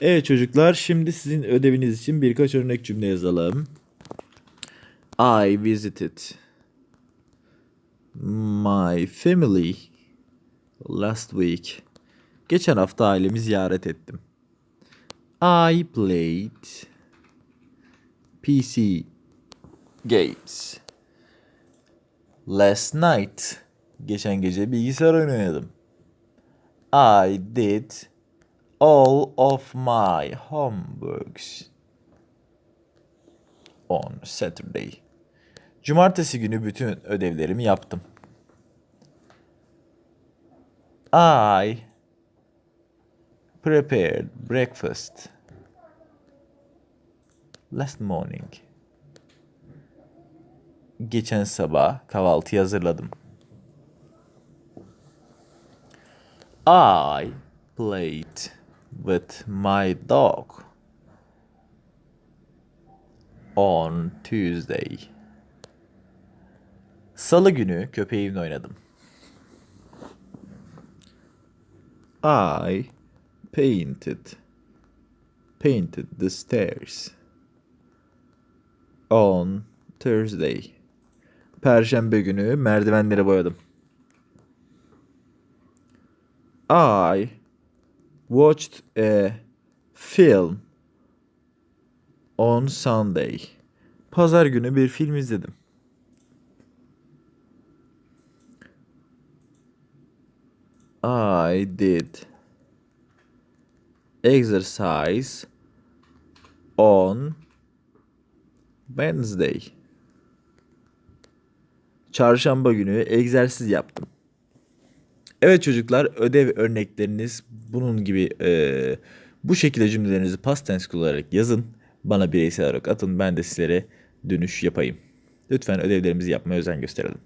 Evet çocuklar şimdi sizin ödeviniz için birkaç örnek cümle yazalım. I visited my family last week. Geçen hafta ailemi ziyaret ettim. I played PC games. Last night. Geçen gece bilgisayar oynadım. I did all of my homeworks on Saturday. Cumartesi günü bütün ödevlerimi yaptım. I prepared breakfast last morning. Geçen sabah kahvaltı hazırladım. I played with my dog on Tuesday. Salı günü köpeğimle oynadım. I painted painted the stairs on Thursday. Perşembe günü merdivenleri boyadım. I watched a film on Sunday. Pazar günü bir film izledim. I did exercise on Wednesday. Çarşamba günü egzersiz yaptım. Evet çocuklar ödev örnekleriniz bunun gibi e, bu şekilde cümlelerinizi past tense kullanarak yazın. Bana bireysel olarak atın ben de sizlere dönüş yapayım. Lütfen ödevlerimizi yapmaya özen gösterelim.